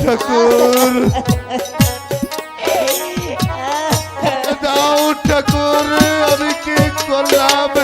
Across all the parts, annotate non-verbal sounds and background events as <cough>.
ঠাকুর। <laughs> দাও ঠাকুর আমি কি করলাম?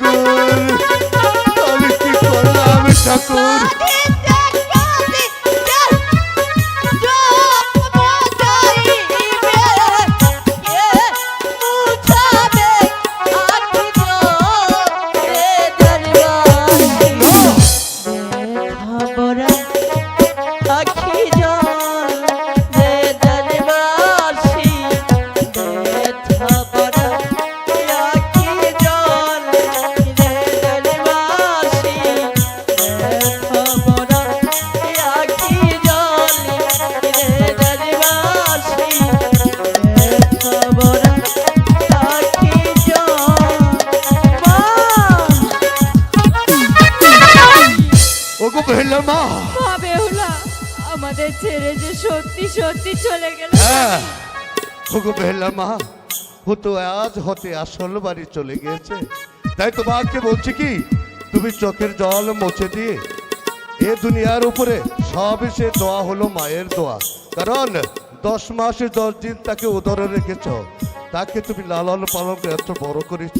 ওগো ঠাকুর, ওগো মা। মা বেহুলা আমাদের ছেড়ে যে সত্যি সত্যি চলে গেল। হ্যাঁ ওগো বেহুলা মা ও তো আজ হতে আসল বাড়ি চলে গিয়েছে। তাই তোমাকে বলছি কি তুমি চোখের জল মুছে দিয়ে এ দুনিয়ার উপরে সব সে দোয়া হলো মায়ের দোয়া। কারণ দশ মাসে দশ দিন তাকে উদরে রেখেছ। তাকে তুমি লালন পালন করে এত বড় করেছ।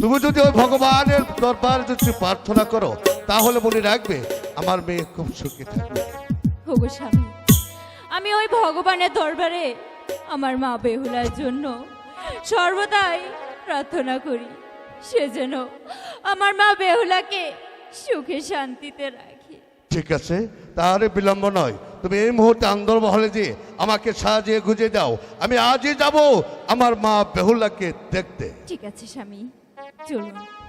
তুমি যদি ওই ভগবানের দরবারে যদি প্রার্থনা করো, তাহলে মনে রাখবে আমার মেয়ে খুব সুখী থাকবে। আমি ওই ভগবানের দরবারে আমার মা বেহুলার জন্য সর্বদাই প্রার্থনা করি, সে যেন আমার মা বেহুলাকে সুখে শান্তিতে রাখে। ঠিক আছে? তাহলে বিলম্ব নয়। তুমি এই মুহূর্তে আন্দোলমহলে যে আমাকে সাজিয়ে গুজে দাও। আমি আজই যাব আমার মা বেহুলাকে দেখতে। ঠিক আছে, স্বামী। চলুন।